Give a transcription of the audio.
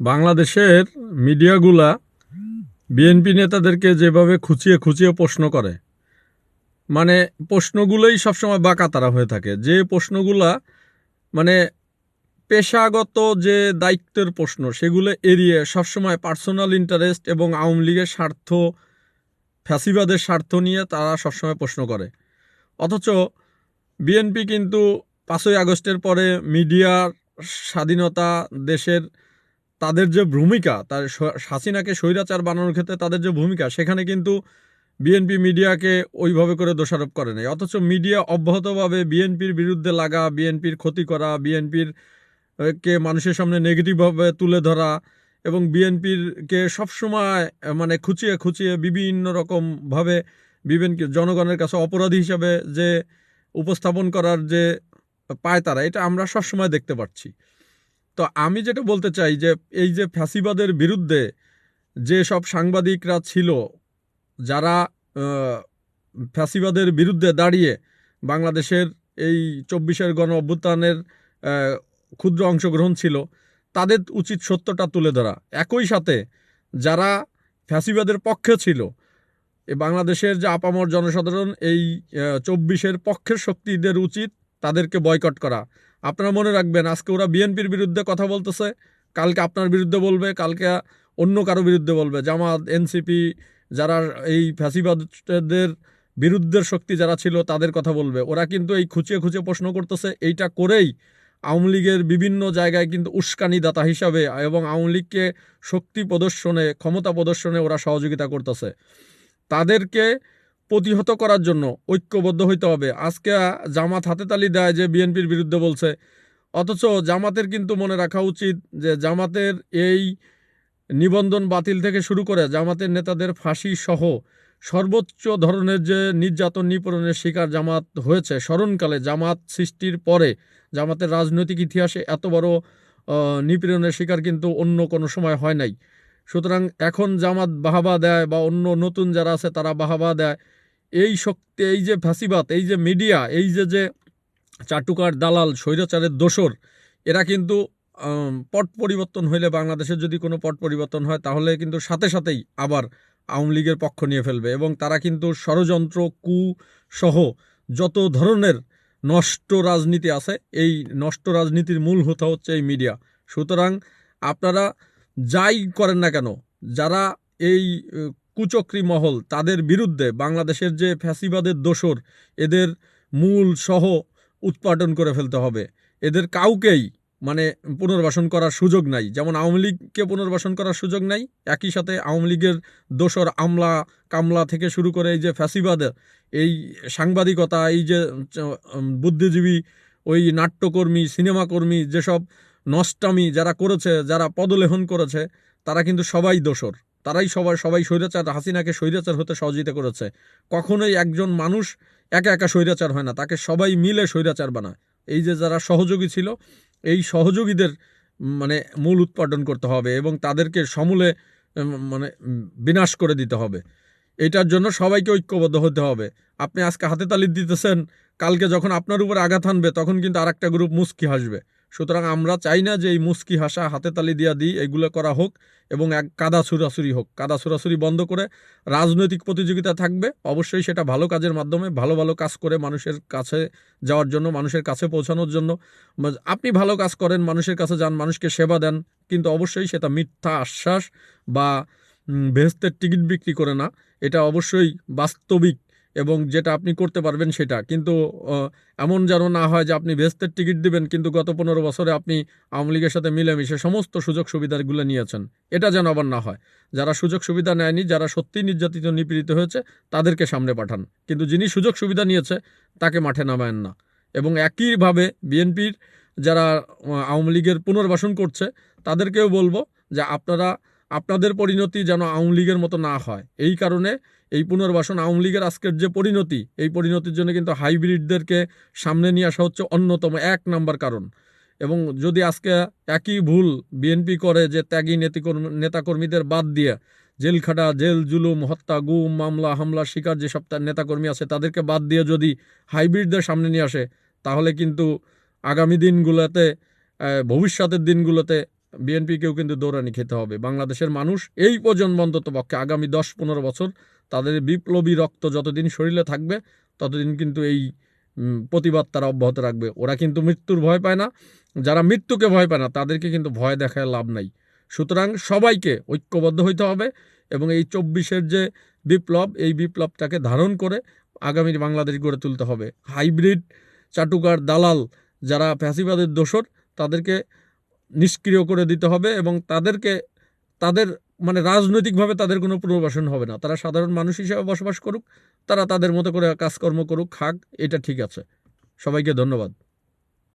বাংলাদেশের মিডিয়াগুলা বিএনপি নেতাদেরকে যেভাবে খুঁচিয়ে খুঁচিয়ে প্রশ্ন করে মানে প্রশ্নগুলোই সবসময় বাঁকাতারা হয়ে থাকে। যে প্রশ্নগুলা মানে পেশাগত যে দায়িত্বের প্রশ্ন, সেগুলো এড়িয়ে সবসময় পার্সোনাল ইন্টারেস্ট এবং আওয়ামী লীগের স্বার্থ, ফ্যাসিবাদের স্বার্থ নিয়ে তারা সবসময় প্রশ্ন করে। অথচ বিএনপি কিন্তু পাঁচই আগস্টের পরে মিডিয়ার স্বাধীনতা দেশের তাদের যে ভূমিকা, তার হাসিনাকে স্বৈরাচার বানানোর ক্ষেত্রে তাদের যে ভূমিকা, সেখানে কিন্তু বিএনপি মিডিয়াকে ওইভাবে করে দোষারোপ করে নাই। অথচ মিডিয়া অব্যাহতভাবে বিএনপির বিরুদ্ধে লাগা, বিএনপির ক্ষতি করা, বিএনপির কে মানুষের সামনে নেগেটিভভাবে তুলে ধরা এবং বিএনপির কে সবসময় মানে খুঁচিয়ে খুঁচিয়ে বিভিন্ন রকমভাবে বিবেনকে জনগণের কাছে অপরাধী হিসাবে যে উপস্থাপন করার যে পায় তারা এটা আমরা সবসময় দেখতে পাচ্ছি তো আমি যেটা বলতে চাই যে, এই যে ফ্যাসিবাদের বিরুদ্ধে যে সব সাংবাদিকরা ছিল, যারা ফ্যাসিবাদের বিরুদ্ধে দাঁড়িয়ে বাংলাদেশের এই চব্বিশের গণ অভ্যুত্থানের ক্ষুদ্র অংশগ্রহণ ছিল, তাদের উচিত সত্যটা তুলে ধরা। একই সাথে যারা ফ্যাসিবাদের পক্ষে ছিল বাংলাদেশের যে আপামর জনসাধারণ, এই চব্বিশের পক্ষের শক্তিদের উচিত তাদেরকে বয়কট করা। আপনারা মনে রাখবেন, আজকে ওরা বিএনপির বিরুদ্ধে কথা বলতেছে, কালকে আপনার বিরুদ্ধে বলবে, কালকে অন্য কারও বিরুদ্ধে বলবে। জামাত এনসিপি যারা এই ফ্যাসিবাদদের বিরুদ্ধের শক্তি যারা ছিল, তাদের কথা বলবে। ওরা কিন্তু এই খুঁচিয়ে খুঁচিয়ে প্রশ্ন করতেছে, এইটা করেই আওয়ামী লীগের বিভিন্ন জায়গায় কিন্তু উস্কানিদাতা হিসাবে এবং আওয়ামী লীগকে শক্তি প্রদর্শনে, ক্ষমতা প্রদর্শনে ওরা সহযোগিতা করতেছে। তাদেরকে প্রতিহত করার জন্য ঐক্যবদ্ধ হইতে হবে। আজকে জামাত হাতে তালি দেয় যে বিএনপির বিরুদ্ধে বলছে। অথচ জামাতের কিন্তু মনে রাখা উচিত যে জামাতের এই নিবন্ধন বাতিল থেকে শুরু করে জামাতের নেতাদের ফাঁসি সহ সর্বোচ্চ ধরনের যে নির্যাতন নিপীড়নের শিকার জামাত হয়েছে, স্মরণকালে জামাত সৃষ্টির পরে জামাতের রাজনৈতিক ইতিহাসে এত বড় নিপীড়নের শিকার কিন্তু অন্য কোনো সময় হয় নাই। সুতরাং এখন জামাত বাহাবা দেয় বা অন্য নতুন যারা আছে তারা বাহাবা দেয়। এই শক্তি, এই যে ফ্যাসিবাদ, এই যে মিডিয়া, এই যে যে চাটুকার দালাল, স্বৈরাচারের দোসর এরা কিন্তু পট পরিবর্তন হইলে বাংলাদেশের যদি কোনো পট পরিবর্তন হয়, তাহলে কিন্তু সাথে সাথেই আবার আওয়ামী লীগের পক্ষ নিয়ে ফেলবে এবং তারা কিন্তু ষড়যন্ত্র, কু সহ যত ধরনের নষ্ট রাজনীতি আছে, এই নষ্ট রাজনীতির মূল হতে হচ্ছে এই মিডিয়া। সুতরাং আপনারা যাই করেন না কেন, যারা এই কুচক্রী মহল, তাদের বিরুদ্ধে বাংলাদেশের যে ফ্যাসিবাদের দোসর, এদের মূল সহ উৎপাদন করে ফেলতে হবে। এদের কাউকেই মানে পুনর্বাসন করার সুযোগ নাই। যেমন আওয়ামী লীগকে পুনর্বাসন করার সুযোগ নাই, একই সাথে আওয়ামী লীগের দোসর আমলা কামলা থেকে শুরু করে এই যে ফ্যাসিবাদের এই সাংবাদিকতা, এই যে বুদ্ধিজীবী, ওই নাট্যকর্মী, সিনেমাকর্মী যেসব নষ্টামি যারা করেছে, যারা পদলেহন করেছে, তারা কিন্তু সবাই দোসর। তারাই সবাই সবাই স্বৈরাচার, হাসিনাকে স্বৈরাচার হতে সহযোগিতা করেছে। কখনোই একজন মানুষ একা একা স্বৈরাচার হয় না, তাকে সবাই মিলে স্বৈরাচার বানায়। এই যে যারা সহযোগী ছিল, এই সহযোগীদের মানে মূল উৎপাদন করতে হবে এবং তাদেরকে সমূলে মানে বিনাশ করে দিতে হবে। এটার জন্য সবাইকে ঐক্যবদ্ধ হতে হবে। আপনি আজকে হাতে তালি দিতেছেন, কালকে যখন আপনার উপর আঘাত হানবে তখন কিন্তু আরেকটা গ্রুপ মুস্কি হাসবে। সুতরাং আমরা চাই না যে এই মুস্কি হাসা হাতে তালি দিয়া দিই, এগুলো করা হোক এবং এক কাদা ছুরাছুরি হোক। কাদা ছুরাছুরি বন্ধ করে রাজনৈতিক প্রতিযোগিতা থাকবে। অবশ্যই সেটা ভালো কাজের মাধ্যমে, ভালো ভালো কাজ করে মানুষের কাছে যাওয়ার জন্য, মানুষের কাছে পৌঁছানোর জন্য। আপনি ভালো কাজ করেন, মানুষের কাছে যান, মানুষকে সেবা দেন, কিন্তু অবশ্যই সেটা মিথ্যা আশ্বাস বা বেহেস্তের টিকিট বিক্রি করে না। এটা অবশ্যই বাস্তবিক এবং যেটা আপনি করতে পারবেন সেটা। কিন্তু এমন যেন না হয় যে আপনি বেহেস্তের টিকিট দিবেন, কিন্তু গত পনেরো বছরে আপনি আওয়ামী লীগের সাথে মিলেমিশে সমস্ত সুযোগ সুবিধাগুলো নিয়েছেন। এটা যেন আবার না হয়। যারা সুযোগ সুবিধা নেয়নি, যারা সত্যিই নির্যাতিত, নিপীড়িত হয়েছে, তাদেরকে সামনে পাঠান। কিন্তু যিনি সুযোগ সুবিধা নিয়েছে, তাকে মাঠে নামায়েন না। এবং একইভাবে বিএনপির যারা আওয়ামী লীগের পুনর্বাসন করছে, তাদেরকেও বলব যে আপনারা আপনাদের পরিণতি যেন আওয়ামী লীগের মতো না হয়। এই কারণে এই পুনর্বাসন আওয়ামী লীগের আজকের যে পরিণতি, এই পরিণতির জন্য কিন্তু হাইব্রিডদেরকে সামনে নিয়ে আসা হচ্ছে অন্যতম এক নাম্বার কারণ। এবং যদি আজকে একই ভুল বিএনপি করে যে ত্যাগী নেতিকর্মী নেতাকর্মীদের বাদ দিয়ে জেলখাটা জেল জুলুম, হত্যা, গুম, মামলা, হামলা, শিকার যেসব নেতাকর্মী আছে তাদেরকে বাদ দিয়ে যদি হাইব্রিডদের সামনে নিয়ে আসে, তাহলে কিন্তু আগামী দিনগুলোতে ভবিষ্যতের দিনগুলোতে বিএনপিকেও কিন্তু দৌড়ানি খেতে হবে। বাংলাদেশের মানুষ এই প্রজন্ম অন্তত পক্ষে আগামী দশ পনেরো বছর তাদের বিপ্লবী রক্ত যতদিন শরীরে থাকবে, ততদিন কিন্তু এই প্রতিবাদ তারা অব্যাহত রাখবে। ওরা কিন্তু মৃত্যুর ভয় পায় না। যারা মৃত্যুকে ভয় পায় না, তাদেরকে কিন্তু ভয় দেখায় লাভ নাই। সুতরাং সবাইকে ঐক্যবদ্ধ হইতে হবে এবং এই চব্বিশের যে বিপ্লব, এই বিপ্লবটাকে ধারণ করে আগামী বাংলাদেশ গড়ে তুলতে হবে। হাইব্রিড চাটুকার দালাল যারা ফ্যাসিবাদের দোষর, তাদেরকে নিষ্ক্রিয় করে দিতে হবে এবং তাদেরকে, তাদের মানে রাজনৈতিকভাবে তাদের কোনো পুনর্বাসন হবে না। তারা সাধারণ মানুষ হিসেবে বসবাস করুক, তারা তাদের মতো করে কাজকর্ম করুক, খাক, এটা ঠিক আছে। সবাইকে ধন্যবাদ।